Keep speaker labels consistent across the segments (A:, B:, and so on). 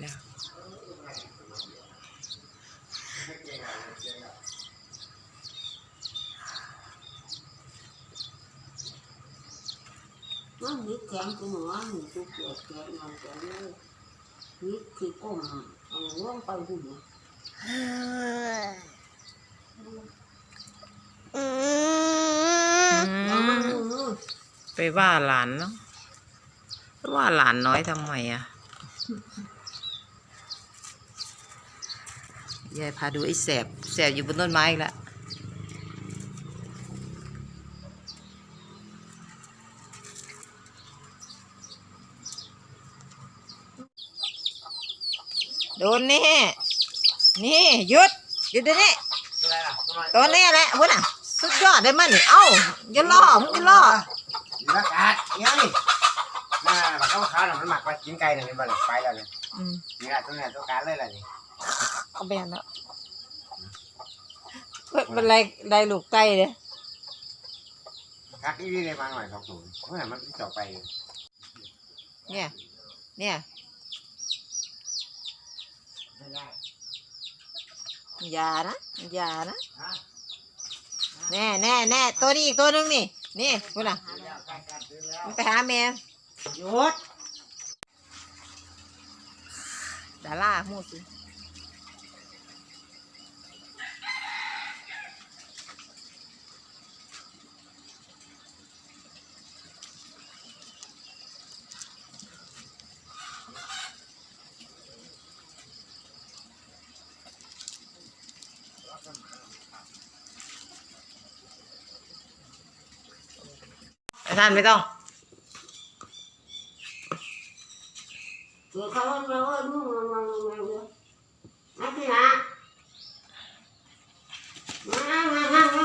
A: แล้ว
B: nó biết kẹn của nó thì tôi kẹt kẹt nào kẹt nó biết thì có mà nó bay đi nữa
A: อื
B: nó
A: ม
B: mang nữa
A: ไปว่าหลานเนาะไปว่าหลานน้อยทำไมอะ ยายพาดูไอ้แสบแสบอยู่บนต้นไม้อีกแล้วโดนนี่ นี่หยุดหยุดเดี๋ยวนี้
C: อะไรล่ะทำไม
A: ตัวนี้แหละพุ่นอะ สุดยอดได้มันนี่เอ้าอย่าล่อมึงอย่าล่อ
C: อยู่รักอาดเงี้ยนี่น่าบักเข้าขาหน่อยมันหมักไปกินไก่หน่อยมันเลยไปแล้วเนี่ย
A: อืม
C: นี่แหละตัวนี้ตัวการเลยแหละนี่
A: เอาแบนแล้วเพิ่นเป็นไรไรลูกไก่เลย
C: คักอีวีเลยมาหน่อยสองศูนย์เมื่อมันจ่อไป
A: เนี่ย เนี่ย
C: ไม่ได้
A: อย่านะอย่านะ
C: ฮะ
A: แน่แน่แน่ตัวนี้อีกตัวหนึงนี่ นี่พุ่นอะ
C: แล้วการการซื้อแล้ว
A: มันไปหาแม่
C: หยุด
A: ดาล่ามูสิ ท่านไม่ต้อง
B: เขาเราก็ดูมันมัน
D: มันมาที่นะมามามามา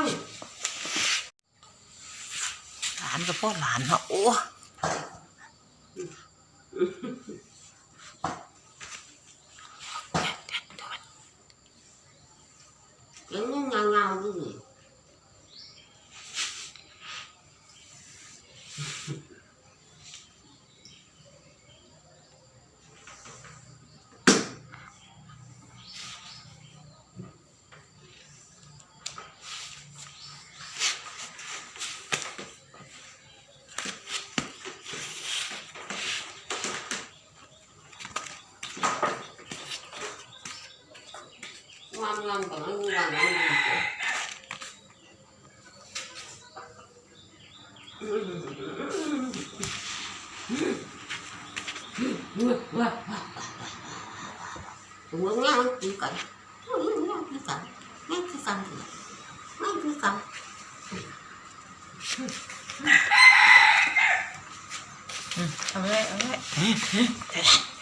A: หลานกับพ่อหลานเหาอโอ้
B: เดี๋ยวมันเงาเงาดูดิ nghe nó chỉ cần Nó nghe chỉ cần Nghe chỉ cần thì Nghe chỉ cần
A: อืมเอาเลยเอาเ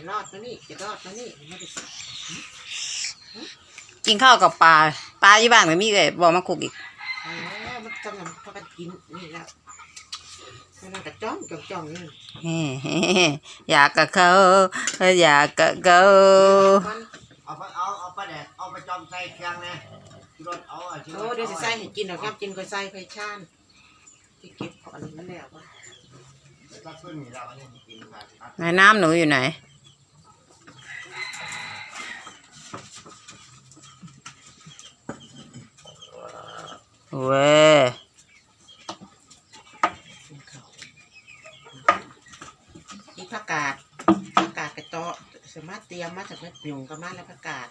A: จะรอดนะนี่จะรอดนะนี่ไม่ได้กินข้าวกับปลาปลาอยู่บ้านไม่มีเลยบอกมาคุกอีก
B: เออมันกำลังพากันกินนี่แล้วมันกระจ้องจ้องจ้องนี่
A: อยากกับเขาอยากกับเขา
B: มัน
C: เอาไปเอาเอาไปแดดเอาไปจอมใส่เครื่องนะที่รถเอาอะที่
B: โอ้เดี๋ยวสิใส่ให้กินหรอกครับกินก็ใส่ไฟชานที่เก็บของอันนี้แล้วว่า
C: ก็ขึ้นอยู่แล้วอันนี้กินกันครับ
A: ไหนน้ำหนูอยู่ไหน เว้ย
B: ที่ผักกาดผักกาดกระเจาะสามารถเตรียมมาจากแม่ปิ่งก็มาแล้วผักกาด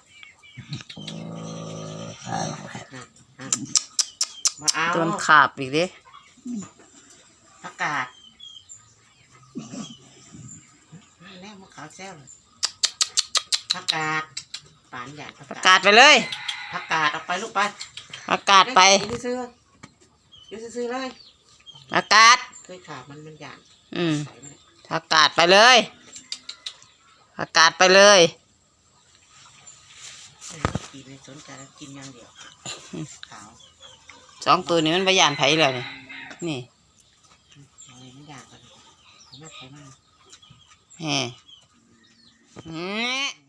B: นะนะมาเอา
A: โดนขาบอีกดิ
B: ผักกาดแน่มาขาวแซวเลยผักกาดปานใหญ่ผัก
A: ประ
B: กาด
A: กาศไปเลย
B: ผักกาดออกไปลูกไป
A: ประกาศไป
B: ยืดซื้อยืดซื้อเลย
A: ประกาศ
B: เคยขาดมันมันหยาด
A: อืม
B: ใส่มัน
A: ประกาศไปเลยประกาศไปเลย
B: ไม่กินเลยสนใจแล้วกินอย่างเดียวขาว
A: สองตัวนี้มันประหยานไผเลยนี่นี่
B: อะไรไม่อยากกันไม่ใช่มาก
A: แฮ่แฮ่
B: อ